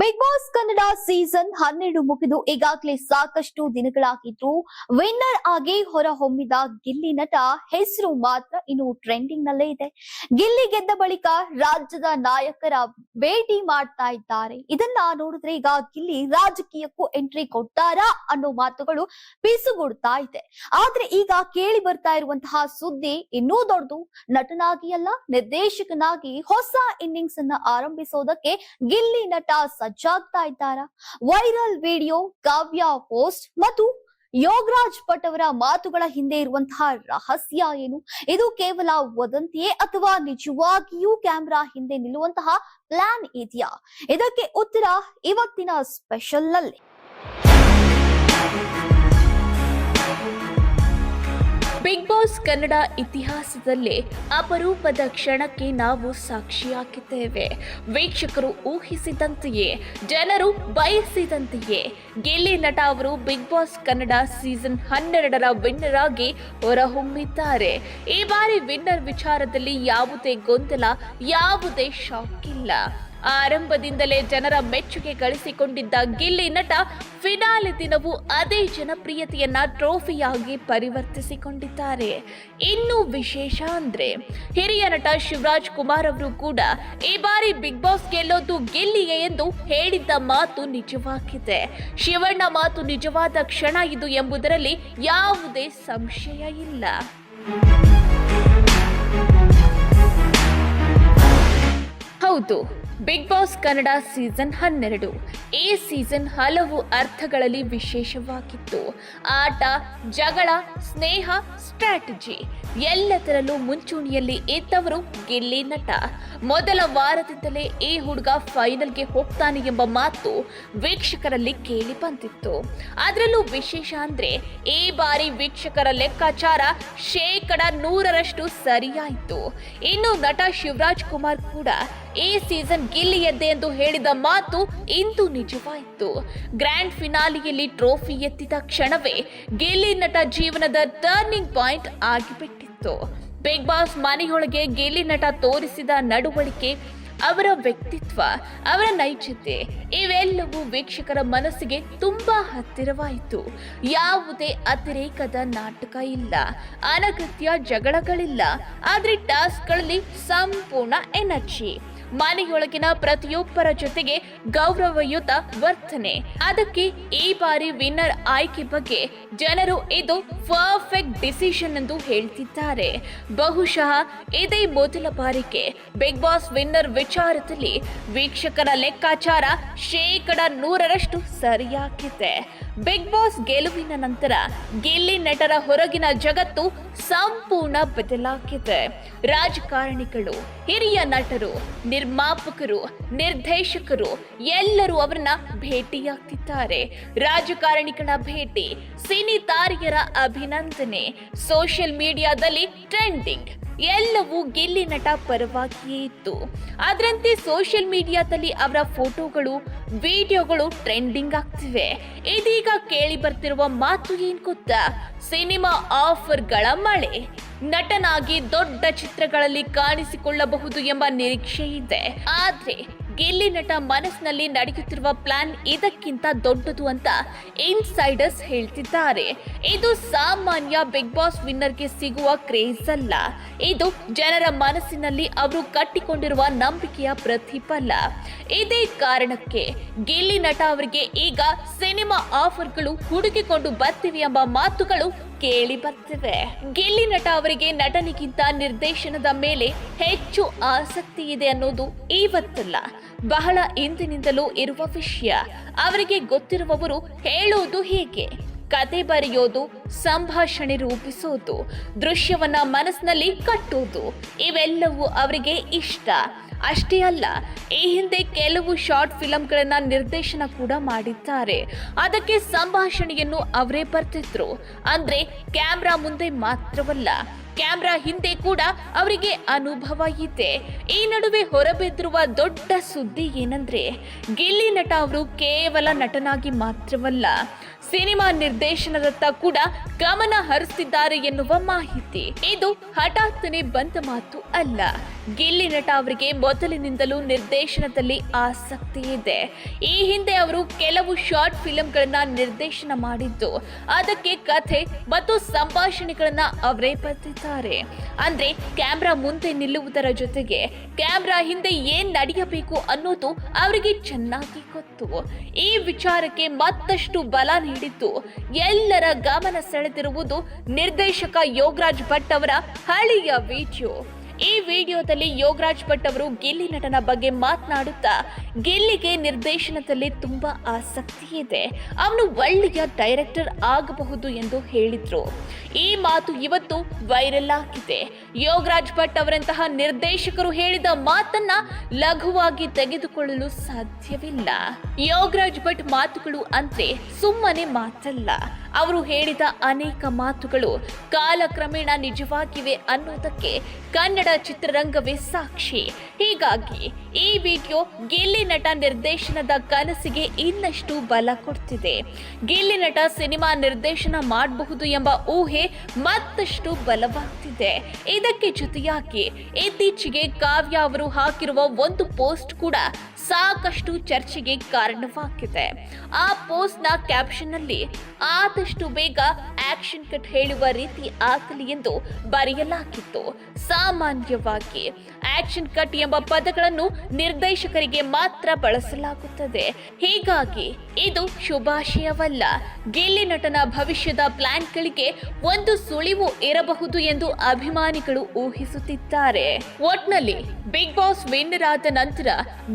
Big Boss Kannada season ಹನ್ನೆರಡು ಮುಗಿದು ಈಗಾಗಲೇ ಸಾಕಷ್ಟು ದಿನಗಳಾಗಿದ್ದು ವಿನ್ನರ್ ಆಗಿ ಹೊರಹೊಮ್ಮಿದ ಗಿಲ್ಲಿ ನಟ ಹೆಸರು ಮಾತ್ರ ಇನ್ನು ಟ್ರೆಂಡಿಂಗ್ ನಲ್ಲೇ ಇದೆ. ಗಿಲ್ಲಿ ಗೆದ್ದ ಬಳಿಕ ರಾಜ್ಯದ ನಾಯಕರ ಭೇಟಿ ಮಾಡ್ತಾ ಇದ್ದಾರೆ. ಇದನ್ನ ನೋಡಿದ್ರೆ ಈಗ ಗಿಲ್ಲಿ ರಾಜಕೀಯಕ್ಕೂ ಎಂಟ್ರಿ ಕೊಟ್ಟಾರಾ ಅನ್ನೋ ಮಾತುಗಳು ಪಿಸುಗುಡ್ತಾ ಇದೆ. ಆದ್ರೆ ಈಗ ಕೇಳಿ ಬರ್ತಾ ಇರುವಂತಹ ಸುದ್ದಿ ಇನ್ನೂ ದೊಡ್ಡದು. ನಟನಾಗಿ ಅಲ್ಲ, ನಿರ್ದೇಶಕನಾಗಿ ಹೊಸ ಇನ್ನಿಂಗ್ಸ್ ಅನ್ನ ಆರಂಭಿಸೋದಕ್ಕೆ ಗಿಲ್ಲಿ ನಟ ಸಜ್ಜಾಗ್ತಾ ಇದ್ದಾರಾ? ವೈರಲ್ ವಿಡಿಯೋ, ಕಾವ್ಯ ಪೋಸ್ಟ್ ಮತ್ತು ಯೋಗರಾಜ್ ಭಟ್ ಅವರ ಮಾತುಗಳ ಹಿಂದೆ ಇರುವಂತಹ ರಹಸ್ಯ ಏನು? ಇದು ಕೇವಲ ವದಂತಿಯೇ ಅಥವಾ ನಿಜವಾಗಿಯೂ ಕ್ಯಾಮ್ರಾ ಹಿಂದೆ ನಿಲ್ಲುವಂತಹ ಪ್ಲಾನ್ ಇದೆಯಾ? ಇದಕ್ಕೆ ಉತ್ತರ ಇವತ್ತಿನ ಸ್ಪೆಷಲ್ನಲ್ಲಿ ಬಿಗ್ ಬಾಸ್ ಕನ್ನಡ ಇತಿಹಾಸದಲ್ಲೇ ಅಪರೂಪದ ಕ್ಷಣಕ್ಕೆ ನಾವು ಸಾಕ್ಷಿಯಾಗಿದ್ದೇವೆ. ವೀಕ್ಷಕರು ಊಹಿಸಿದಂತೆಯೇ, ಜನರು ಬಯಸಿದಂತೆಯೇ, ಗಿಲ್ಲಿ ನಟ ಅವರು ಬಿಗ್ ಬಾಸ್ ಕನ್ನಡ ಸೀಸನ್ ಹನ್ನೆರಡರ ವಿನ್ನರ್ ಆಗಿ ಹೊರಹೊಮ್ಮಿದ್ದಾರೆ. ಈ ಬಾರಿ ವಿನ್ನರ್ ವಿಚಾರದಲ್ಲಿ ಯಾವುದೇ ಗೊಂದಲ, ಯಾವುದೇ ಶಾಕ್ ಇಲ್ಲ. ಆರಂಭದಿಂದಲೇ ಜನರ ಮೆಚ್ಚುಗೆ ಗಳಿಸಿಕೊಂಡಿದ್ದ ಗಿಲ್ಲಿ ನಟ, ಫಿನಾಲೆ ದಿನವೂ ಅದೇ ಜನಪ್ರಿಯತೆಯನ್ನ ಟ್ರೋಫಿಯಾಗಿ ಪರಿವರ್ತಿಸಿಕೊಂಡಿದ್ದಾರೆ. ಇನ್ನು ವಿಶೇಷ ಅಂದ್ರೆ, ಹಿರಿಯ ನಟ ಶಿವರಾಜ್ ಕುಮಾರ್ ಅವರು ಕೂಡ ಈ ಬಾರಿ ಬಿಗ್ ಬಾಸ್ ಗೆಲ್ಲೋದು ಗಿಲ್ಲಿಗೆ ಎಂದು ಹೇಳಿದ್ದ ಮಾತು ನಿಜವಾಗಿದೆ. ಶಿವಣ್ಣ ಮಾತು ನಿಜವಾದ ಕ್ಷಣ ಇದು ಎಂಬುದರಲ್ಲಿ ಯಾವುದೇ ಸಂಶಯ ಇಲ್ಲ. ಹೌದು. ಬಿಗ್ ಬಾಸ್ ಕನ್ನಡ ಸೀಸನ್ ಹನ್ನೆರಡು. ಈ ಸೀಸನ್ ಹಲವು ಅರ್ಥಗಳಲ್ಲಿ ವಿಶೇಷವಾಗಿತ್ತು. ಆಟ, ಜಗಳ, ಸ್ನೇಹ ಸ್ಟ್ರಾಟಜಿ ಎಲ್ಲದರಲ್ಲೂ ಮುಂಚೂಣಿಯಲ್ಲಿ ಇದ್ದವರು ಗೆಲ್ಲಿ ನಟ. ಮೊದಲ ವಾರದಿಂದಲೇ ಈ ಹುಡುಗ ಫೈನಲ್ಗೆ ಹೋಗ್ತಾನೆ ಎಂಬ ಮಾತು ವೀಕ್ಷಕರಲ್ಲಿ ಕೇಳಿ ಬಂದಿತ್ತು. ಅದರಲ್ಲೂ ವಿಶೇಷ ಅಂದ್ರೆ ಈ ಬಾರಿ ವೀಕ್ಷಕರ ಲೆಕ್ಕಾಚಾರ ಶೇಕಡ ನೂರರಷ್ಟು ಸರಿಯಾಯಿತು. ಇನ್ನು ನಟ ಶಿವರಾಜ್ ಕುಮಾರ್ ಕೂಡ ಈ ಸೀಸನ್ ಗೆಲ್ಲಿಯದ್ದೆ ಎಂದು ಹೇಳಿದ ಮಾತು ಇಂದು ನಿಜವಾಯಿತು. ಗ್ರ್ಯಾಂಡ್ ಫಿನಾಲಿಯಲ್ಲಿ ಟ್ರೋಫಿ ಎತ್ತಿದ ಕ್ಷಣವೇ ಗೆಲ್ಲಿ ನಟ ಜೀವನದ ಟರ್ನಿಂಗ್ ಪಾಯಿಂಟ್ ಆಗಿಬಿಟ್ಟಿತ್ತು. ಬಿಗ್ ಬಾಸ್ ಮನೆಯೊಳಗೆ ಗೆಲ್ಲಿ ನಟ ತೋರಿಸಿದ ನಡವಳಿಕೆ, ಅವರ ವ್ಯಕ್ತಿತ್ವ, ಅವರ ನೈಜತೆ, ಇವೆಲ್ಲವೂ ವೀಕ್ಷಕರ ಮನಸ್ಸಿಗೆ ತುಂಬಾ ಹತ್ತಿರವಾಯಿತು. ಯಾವುದೇ ಅತಿರೇಕದ ನಾಟಕ ಇಲ್ಲ, ಅನಗತ್ಯ ಜಗಳಗಳಿಲ್ಲ, ಆದ್ರೆ ಟಾಸ್ಕ್ಗಳಲ್ಲಿ ಸಂಪೂರ್ಣ ಎನರ್ಜಿ. ಮನೆಯೊಳಗಿನ ಪ್ರತಿಯೊಬ್ಬರ ಜೊತೆಗೆ ಗೌರವಯುತ ವರ್ತನೆ. ಅದಕ್ಕೆ ಈ ಬಾರಿ ವಿನ್ನರ್ ಆಯ್ಕೆ ಬಗ್ಗೆ ಜನರು ಇದು ಪರ್ಫೆಕ್ಟ್ ಡಿಸಿಷನ್ ಎಂದು ಹೇಳ್ತಿದ್ದಾರೆ. ಬಹುಶಃ ಇದೇ ಮೊದಲ ಬಾರಿಗೆ ಬಿಗ್ ಬಾಸ್ ವಿನ್ನರ್ ವಿಚಾರದಲ್ಲಿ ವೀಕ್ಷಕರ ಲೆಕ್ಕಾಚಾರ ಶೇಕಡ ನೂರರಷ್ಟು ಸರಿಯಾಗಿದೆ. ಬಿಗ್ ಬಾಸ್ ಗೆಲುವಿನ ನಂತರ ಗೆಲ್ಲಿ ನಟರ ಹೊರಗಿನ ಜಗತ್ತು ಸಂಪೂರ್ಣ ಬದಲಾಗಿದೆ ರಾಜಕಾರಣಿಗಳು, ಹಿರಿಯ ನಟರು, ನಿರ್ಮಾಪಕರು, ನಿರ್ದೇಶಕರು ಎಲ್ಲರೂ ಅವರನ್ನ ಭೇಟಿಯಾಗ್ತಿದ್ದಾರೆ. ರಾಜಕಾರಣಿಗಳ ಭೇಟಿ, ಸಿನಿ ತಾರಿಯರ ಅಭಿನಂದನೆ, ಸೋಷಿಯಲ್ ಮೀಡಿಯಾದಲ್ಲಿ ಟ್ರೆಂಡಿಂಗ್. ಎಲ್ಲವೂ ಗೆಲ್ಲಿ ನಟ ಪರವಾಗಿಯೇ ಇತ್ತು. ಅದರಂತೆ ಸೋಷಿಯಲ್ ಮೀಡಿಯಾದಲ್ಲಿ ಅವರ ಫೋಟೋಗಳು ವಿಡಿಯೋಗಳು ಟ್ರೆಂಡಿಂಗ್ ಆಗ್ತಿವೆ. ಇದೀಗ ಕೇಳಿ ಬರ್ತಿರುವ ಮಾತು ಏನ್ ಗೊತ್ತಾ? ಸಿನಿಮಾ ಆಫರ್ಗಳ ಮಳೆ. ನಟನಾಗಿ ದೊಡ್ಡ ಚಿತ್ರಗಳಲ್ಲಿ ಕಾಣಿಸಿಕೊಳ್ಳಬಹುದು ಎಂಬ ನಿರೀಕ್ಷೆ ಇದೆ ಆದ್ರೆ ಗಿಲ್ಲಿ ನಟ ಮನಸ್ಸಿನಲ್ಲಿ ನಡೆಯುತ್ತಿರುವ ಪ್ಲಾನ್ ಇದಕ್ಕಿಂತ ದೊಡ್ಡದು ಅಂತ ಇನ್ಸೈಡರ್ಸ್ ಹೇಳ್ತಿದ್ದಾರೆ. ಇದು ಸಾಮಾನ್ಯ ಬಿಗ್ ಬಾಸ್ ವಿನ್ನರ್ಗೆ ಸಿಗುವ ಕ್ರೇಜ್ ಅಲ್ಲ. ಇದು ಜನರ ಮನಸ್ಸಿನಲ್ಲಿ ಅವರು ಕಟ್ಟಿಕೊಂಡಿರುವ ನಂಬಿಕೆಯ ಪ್ರತಿಫಲ. ಇದೇ ಕಾರಣಕ್ಕೆ ಗಿಲ್ಲಿ ನಟ ಅವರಿಗೆ ಈಗ ಸಿನಿಮಾ ಆಫರ್ಗಳು ಹುಡುಕಿಕೊಂಡು ಬರ್ತಿವೆ ಎಂಬ ಮಾತುಗಳು ಕೇಳಿ ಬರ್ತಿವೆ ಗಿಲ್ಲಿ ನಟ ಅವರಿಗೆ ನಟನಿಗಿಂತ ನಿರ್ದೇಶನದ ಮೇಲೆ ಹೆಚ್ಚು ಆಸಕ್ತಿ ಇದೆ ಅನ್ನೋದು ಇವತ್ತಲ್ಲ ಬಹಳ ಇಂದಿನಿಂದಲೂ ಇರುವ ವಿಷಯ. ಅವರಿಗೆ ಗೊತ್ತಿರುವವರು ಹೇಳೋದು ಹೇಗೆ. ಕತೆ ಬರೆಯೋದು, ಸಂಭಾಷಣೆ ರೂಪಿಸೋದು, ದೃಶ್ಯವನ್ನ ಮನಸ್ಸಿನಲ್ಲಿ ಕಟ್ಟೋದು, ಇವೆಲ್ಲವೂ ಅವರಿಗೆ ಇಷ್ಟ. ಅಷ್ಟೇ ಅಲ್ಲ, ಈ ಹಿಂದೆ ಕೆಲವು ಶಾರ್ಟ್ ಫಿಲಂಗಳನ್ನ ನಿರ್ದೇಶನ ಕೂಡ ಮಾಡಿದ್ದಾರೆ. ಅದಕ್ಕೆ ಸಂಭಾಷಣೆಯನ್ನು ಅವರೇ ಬರ್ತಿದ್ರು. ಅಂದ್ರೆ ಕ್ಯಾಮ್ರಾ ಮುಂದೆ ಮಾತ್ರವಲ್ಲ, ಕ್ಯಾಮ್ರಾ ಹಿಂದೆ ಕೂಡ ಅವರಿಗೆ ಅನುಭವ ಇದೆ. ಈ ನಡುವೆ ಹೊರಬಿದ್ದಿರುವ ದೊಡ್ಡ ಸುದ್ದಿ ಏನಂದ್ರೆ, ಗಿಲ್ಲಿ ನಟ ಅವರು ಕೇವಲ ನಟನಾಗಿ ಮಾತ್ರವಲ್ಲ ಸಿನಿಮಾ ನಿರ್ದೇಶನದತ್ತ ಕೂಡ ಗಮನ ಹರಿಸ್ತಿದ್ದಾರೆ ಎನ್ನುವ ಮಾಹಿತಿ. ಇದು ಹಠಾತ್ತನೆ ಬಂದ ಮಾತು ಅಲ್ಲ. ಗಿಲ್ಲಿ ನಟ ಅವರಿಗೆ ಮೊದಲಿನಿಂದಲೂ ನಿರ್ದೇಶನದಲ್ಲಿ ಆಸಕ್ತಿ ಇದೆ. ಈ ಹಿಂದೆ ಅವರು ಕೆಲವು ಶಾರ್ಟ್ ಫಿಲ್ಮ್ಗಳನ್ನ ನಿರ್ದೇಶನ ಮಾಡಿದ್ದು. ಅದಕ್ಕೆ ಕಥೆ ಮತ್ತು ಸಂಭಾಷಣೆಗಳನ್ನ ಅವರೇ ಬರೆದಿದ್ದಾರೆ. ಅಂದ್ರೆ ಕ್ಯಾಮ್ರಾ ಮುಂದೆ ನಿಲ್ಲುವುದರ ಜೊತೆಗೆ ಕ್ಯಾಮ್ರಾ ಹಿಂದೆ ಏನ್ ನಡೆಯಬೇಕು ಅನ್ನೋದು ಅವರಿಗೆ ಚೆನ್ನಾಗಿ ಗೊತ್ತು. ಈ ವಿಚಾರಕ್ಕೆ ಮತ್ತಷ್ಟು ಬಲ ನೀಡಿದ್ದು ಎಲ್ಲರ ಗಮನ ಸೆಳೆದಿರುವುದು ನಿರ್ದೇಶಕ ಯೋಗರಾಜ್ ಭಟ್ ಅವರ ಹಳೆಯ ವಿಡಿಯೋ. ಈ ವಿಡಿಯೋದಲ್ಲಿ ಯೋಗರಾಜ್ ಭಟ್ ಅವರು ಗಿಲ್ಲಿ ನಟನ ಬಗ್ಗೆ ಮಾತನಾಡುತ್ತಾ, ಗಿಲ್ಲಿಗೆ ನಿರ್ದೇಶನದಲ್ಲಿ ತುಂಬಾ ಆಸಕ್ತಿ ಇದೆ. ಅವನು ಒಳ್ಳೆಯ ಡೈರೆಕ್ಟರ್ ಆಗಬಹುದು ಎಂದು ಹೇಳಿದ್ರು. ಈ ಮಾತು ಇವತ್ತು ವೈರಲ್ ಆಗಿದೆ. ಯೋಗರಾಜ್ ಭಟ್ ಅವರಂತಹ ನಿರ್ದೇಶಕರು ಹೇಳಿದ ಮಾತನ್ನ ಲಘುವಾಗಿ ತೆಗೆದುಕೊಳ್ಳಲು ಸಾಧ್ಯವಿಲ್ಲ. ಯೋಗರಾಜ್ ಭಟ್ ಮಾತುಗಳು ಅಂತೆ ಸುಮ್ಮನೆ ಮಾತಲ್ಲ. ಅವರು ಹೇಳಿದ ಅನೇಕ ಮಾತುಗಳು ಕಾಲಕ್ರಮೇಣ ನಿಜವಾಗಿವೆ ಅನ್ನೋದಕ್ಕೆ ಕನ್ನಡ ಚಿತ್ರರಂಗವೇ ಸಾಕ್ಷಿ. ಹೀಗಾಗಿ ಈ ವಿಡಿಯೋ ಗಿಲ್ಲಿ ನಟ ನಿರ್ದೇಶನದ ಕನಸಿಗೆ ಇನ್ನಷ್ಟು ಬಲ ಕೊಡ್ತಿದೆ. ಗಿಲ್ಲಿ ನಟ ಸಿನಿಮಾ ನಿರ್ದೇಶನ ಮಾಡಬಹುದು ಎಂಬ ಊಹೆ ಮತ್ತಷ್ಟು ಬಲವಾಗ್ತಿದೆ. ಇದಕ್ಕೆ ಜೊತೆಯಾಗಿ ಇತ್ತೀಚೆಗೆ ಕಾವ್ಯ ಅವರು ಹಾಕಿರುವ ಒಂದು ಪೋಸ್ಟ್ ಕೂಡ ಸಾಕಷ್ಟು ಚರ್ಚೆಗೆ ಕಾರಣವಾಗಿದೆ. ಆ ಪೋಸ್ಟ್ನ ಕ್ಯಾಪ್ಷನ್ ಅಲ್ಲಿ ಆದಷ್ಟು ಬೇಗ ಆಕ್ಷನ್ ಕಟ್ ಹೇಳುವ ರೀತಿ ಆಗಲಿ ಎಂದು ಬರೆಯಲಾಗಿತ್ತು. ಸಾಮಾನ್ಯವಾಗಿ ಆಕ್ಷನ್ ಕಟ್ ಎಂಬ ಪದಗಳನ್ನು ನಿರ್ದೇಶಕರಿಗೆ ಮಾತ್ರ ಬಳಸಲಾಗುತ್ತದೆ. ಹೀಗಾಗಿ ಇದು ಶುಭಾಶಯವಲ್ಲ. ಗಿಲ್ಲಿ ನಟನ ಭವಿಷ್ಯದ ಪ್ಲಾನ್ಗಳಿಗೆ ಒಂದು ಸುಳಿವು ಇರಬಹುದು ಎಂದು ಅಭಿಮಾನಿಗಳು ಊಹಿಸುತ್ತಿದ್ದಾರೆ. ಒಟ್ನಲ್ಲಿ ಬಿಗ್ ಬಾಸ್ ವಿನ್ನರ್ ಆದ ನಂತರ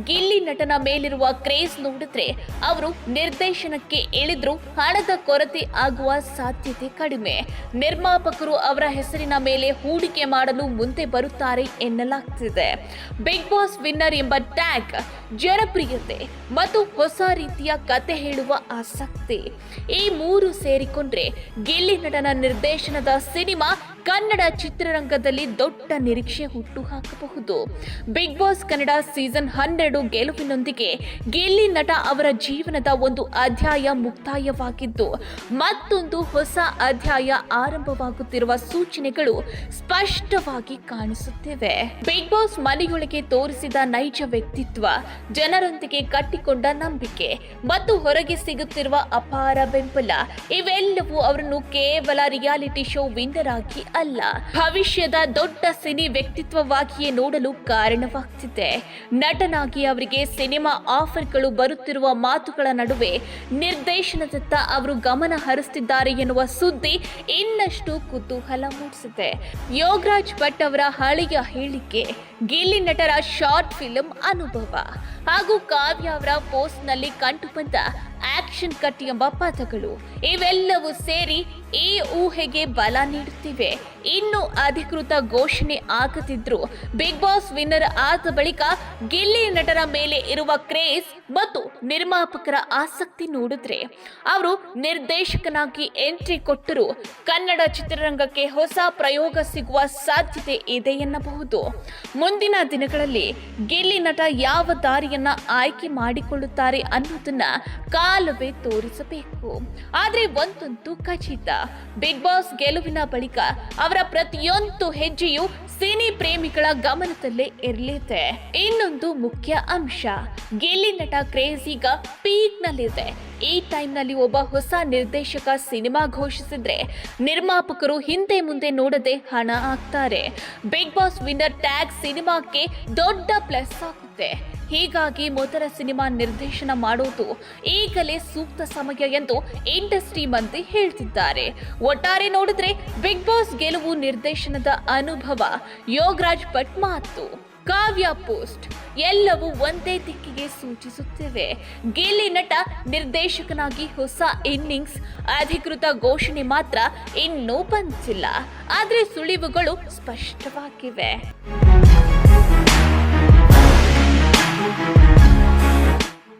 ಗಿಲ್ಲಿ ನಟನ ಮೇಲಿರುವ ಕ್ರೇಜ್ ನೋಡಿದ್ರೆ ಅವರು ನಿರ್ದೇಶನಕ್ಕೆ ಇಳಿದ್ರು ಹಣದ ಕೊರತೆ ಆಗುವ ಸಾಧ್ಯತೆ ಕಡಿಮೆ. ನಿರ್ಮಾಪಕರು ಅವರ ಹೆಸರಿನ ಮೇಲೆ ಹೂಡಿಕೆ ಮಾಡಲು ಮುಂದೆ ಬರುತ್ತಾರೆ ಎನ್ನಲಾಗ್ತಿದೆ. ಬಿಗ್ ಬಾಸ್ ವಿನ್ನರ್ ಎಂಬ ಟ್ಯಾಗ್ ಜನಪ್ರಿಯತೆ ಮತ್ತು ಹೊಸ ರೀತಿಯ ಕತೆ ಹೇಳುವ ಆಸಕ್ತಿ. ಈ ಮೂರು ಸೇರಿಕೊಂಡ್ರೆ ಗಿಲ್ಲಿ ನಟನ ನಿರ್ದೇಶನದ ಸಿನಿಮಾ ಕನ್ನಡ ಚಿತ್ರರಂಗದಲ್ಲಿ ದೊಡ್ಡ ನಿರೀಕ್ಷೆ ಹುಟ್ಟು ಹಾಕಬಹುದು ಬಿಗ್ ಬಾಸ್ ಕನ್ನಡ ಸೀಸನ್ ಹನ್ನೆರಡು ಗೆಲುವಿನೊಂದಿಗೆ ಗೆಲ್ಲಿ ನಟ ಅವರ ಜೀವನದ ಒಂದು ಅಧ್ಯಾಯ ಮುಕ್ತಾಯವಾಗಿದ್ದು, ಮತ್ತೊಂದು ಹೊಸ ಅಧ್ಯಾಯ ಆರಂಭವಾಗುತ್ತಿರುವ ಸೂಚನೆಗಳು ಸ್ಪಷ್ಟವಾಗಿ ಕಾಣಿಸುತ್ತಿವೆ. ಬಿಗ್ ಬಾಸ್ ಮನೆಯೊಳಗೆ ತೋರಿಸಿದ ನೈಜ ವ್ಯಕ್ತಿತ್ವ, ಜನರೊಂದಿಗೆ ಕಟ್ಟಿಕೊಂಡ ನಂಬಿಕೆ ಮತ್ತು ಹೊರಗೆ ಸಿಗುತ್ತಿರುವ ಅಪಾರ ಬೆಂಬಲ, ಇವೆಲ್ಲವೂ ಅವರನ್ನು ಕೇವಲ ರಿಯಾಲಿಟಿ ಶೋ ವಿನ್ನರ್ ಆಗಿ ಅಲ್ಲ, ಭವಿಷ್ಯದ ದೊಡ್ಡ ಸಿನಿ ವ್ಯಕ್ತಿತ್ವವಾಗಿಯೇ ನೋಡಲು ಕಾರಣವಾಗ್ತಿದೆ. ನಟನಾಗಿ ಅವರಿಗೆ ಸಿನಿಮಾ ಆಫರ್ಗಳು ಬರುತ್ತಿರುವ ಮಾತುಗಳ ನಡುವೆ ನಿರ್ದೇಶನದತ್ತ ಅವರು ಗಮನ ಹರಿಸ್ತಿದ್ದಾರೆ ಎನ್ನುವ ಸುದ್ದಿ ಇನ್ನಷ್ಟು ಕುತೂಹಲ ಮೂಡಿಸಿದೆ. ಯೋಗರಾಜ್ ಭಟ್ ಅವರ ಹಳೆಯ ಹೇಳಿಕೆ, ಗಿಲ್ಲಿ ನಟರ ಶಾರ್ಟ್ ಫಿಲ್ಮ್ ಅನುಭವ ಹಾಗೂ ಕಾವ್ಯ ಅವರ ಪೋಸ್ಟ್ನಲ್ಲಿ ಕಂಡುಬಂದ ಆಕ್ಷನ್ ಕಟ್ ಎಂಬ ಪದಗಳು. ಇವೆಲ್ಲವೂ ಸೇರಿ ಈ ಊಹೆಗೆ ಬಲ ನೀಡುತ್ತಿವೆ. ಇನ್ನು ಅಧಿಕೃತ ಘೋಷಣೆ ಆಗದಿದ್ರು ಬಿಗ್ ಬಾಸ್ ವಿನ್ನರ್ ಆದ ಬಳಿಕ ಗಿಲ್ಲಿ ನಟರ ಮೇಲೆ ಇರುವ ಕ್ರೇಜ್ ಮತ್ತು ನಿರ್ಮಾಪಕರ ಆಸಕ್ತಿ ನೋಡಿದ್ರೆ, ಅವರು ನಿರ್ದೇಶಕನಾಗಿ ಎಂಟ್ರಿ ಕೊಟ್ಟರು ಕನ್ನಡ ಚಿತ್ರರಂಗಕ್ಕೆ ಹೊಸ ಪ್ರಯೋಗ ಸಿಗುವ ಸಾಧ್ಯತೆ ಇದೆ ಎನ್ನಬಹುದು. ಮುಂದಿನ ದಿನಗಳಲ್ಲಿ ಗಿಲ್ಲಿ ನಟ ಯಾವ ದಾರಿಯನ್ನ ಆಯ್ಕೆ ಮಾಡಿಕೊಳ್ಳುತ್ತಾರೆ ಅನ್ನೋದನ್ನ ಕಾಲವೇ ತೋರಿಸಬೇಕು. ಆದ್ರೆ ಒಂದಂತೂ ಖಚಿತ. ಬಿಗ್ ಬಾಸ್ ಗೆಲುವಿನ ಬಳಿಕ ಅವರ ಪ್ರತಿಯೊಂದು ಹೆಜ್ಜೆಯು ಸಿನಿ ಪ್ರೇಮಿಗಳ ಗಮನದಲ್ಲೇ ಇರಲಿದೆ. ಇನ್ನೊಂದು ಮುಖ್ಯ ಅಂಶ, ಗೆಲ್ಲಿ ನಟ ಕ್ರೇಜ್ ಈಗ ಪೀಕ್ ನಲ್ಲಿದೆ ಈ ಟೈಮ್ನಲ್ಲಿ ಒಬ್ಬ ಹೊಸ ನಿರ್ದೇಶಕ ಸಿನಿಮಾ ಘೋಷಿಸಿದ್ರೆ ನಿರ್ಮಾಪಕರು ಹಿಂದೆ ಮುಂದೆ ನೋಡದೆ ಹಣ ಹಾಕ್ತಾರೆ. ಬಿಗ್ ಬಾಸ್ ವಿನ್ನರ್ ಟ್ಯಾಗ್ ಸಿನಿಮಾಕ್ಕೆ ದೊಡ್ಡ ಪ್ಲಸ್ ಆಗುತ್ತೆ. ಹೀಗಾಗಿ ಮೊದಲ ಸಿನಿಮಾ ನಿರ್ದೇಶನ ಮಾಡೋದು ಈಗಲೇ ಸೂಕ್ತ ಸಮಯ ಎಂದು ಇಂಡಸ್ಟ್ರಿ ಮಂದಿ ಹೇಳ್ತಿದ್ದಾರೆ. ಒಟ್ಟಾರೆ ನೋಡಿದ್ರೆ ಬಿಗ್ ಬಾಸ್ ಗೆಲುವು ನಿರ್ದೇಶನದ ಅನುಭವ. ಯೋಗರಾಜ್ ಭಟ್ ಮಾತು. ಕಾವ್ಯ ಪೋಸ್ಟ್. ಎಲ್ಲವೂ ಒಂದೇ ದಿಕ್ಕಿಗೆ ಸೂಚಿಸುತ್ತಿವೆ. ಗಿಲ್ಲಿ ನಟ ನಿರ್ದೇಶಕನಾಗಿ ಹೊಸ ಇನ್ನಿಂಗ್ಸ್ ಅಧಿಕೃತ ಘೋಷಣೆ ಮಾತ್ರ ಇನ್ನೂ ಬಂದಿಲ್ಲ. ಆದರೆ ಸುಳಿವುಗಳು ಸ್ಪಷ್ಟವಾಗಿವೆ.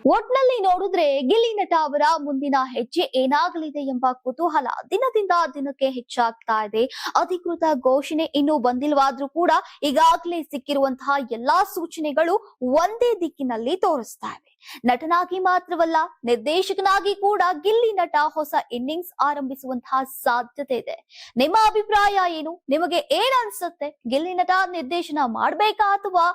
ಒಟ್ನಲ್ಲಿ ನೋಡಿದ್ರೆ ಗಿಲ್ಲಿ ನಟ ಅವರ ಮುಂದಿನ ಹೆಜ್ಜೆ ಏನಾಗಲಿದೆ ಎಂಬ ಕುತೂಹಲ ದಿನದಿಂದ ದಿನಕ್ಕೆ ಹೆಚ್ಚಾಗ್ತಾ ಇದೆ. ಅಧಿಕೃತ ಘೋಷಣೆ ಇನ್ನೂ ಬಂದಿಲ್ವಾದ್ರೂ ಕೂಡ ಈಗಾಗಲೇ ಸಿಕ್ಕಿರುವಂತಹ ಎಲ್ಲಾ ಸೂಚನೆಗಳು ಒಂದೇ ದಿಕ್ಕಿನಲ್ಲಿ ತೋರಿಸ್ತಾ ಇವೆ. ನಟನಾಗಿ ಮಾತ್ರವಲ್ಲ, ನಿರ್ದೇಶಕನಾಗಿ ಕೂಡ ಗಿಲ್ಲಿ ನಟ ಹೊಸ ಇನ್ನಿಂಗ್ಸ್ ಆರಂಭಿಸುವಂತಹ ಸಾಧ್ಯತೆ ಇದೆ. ನಿಮ್ಮ ಅಭಿಪ್ರಾಯ ಏನು? ನಿಮಗೆ ಏನ್ ಅನ್ಸುತ್ತೆ? ಗಿಲ್ಲಿ ನಟ ನಿರ್ದೇಶನ ಮಾಡ್ಬೇಕಾ ಅಥವಾ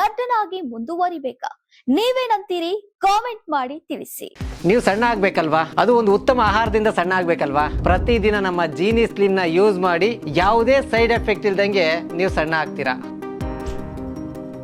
ನಟನಾಗಿ ಮುಂದುವರಿಬೇಕಾ? ನೀವೇನಂತೀರಿ? ಕಾಮೆಂಟ್ ಮಾಡಿ ತಿಳಿಸಿ. ನೀವು ಸಣ್ಣ ಆಗ್ಬೇಕಲ್ವಾ? ಅದು ಒಂದು ಉತ್ತಮ ಆಹಾರದಿಂದ ಸಣ್ಣ ಆಗ್ಬೇಕಲ್ವಾ? ಪ್ರತಿದಿನ ನಮ್ಮ ಜೀನಿ ಸ್ಲಿಮ್ನ ಯೂಸ್ ಮಾಡಿ ಯಾವುದೇ ಸೈಡ್ ಎಫೆಕ್ಟ್ ಇಲ್ದಂಗೆ ನೀವು ಸಣ್ಣ ಆಗ್ತೀರಾ?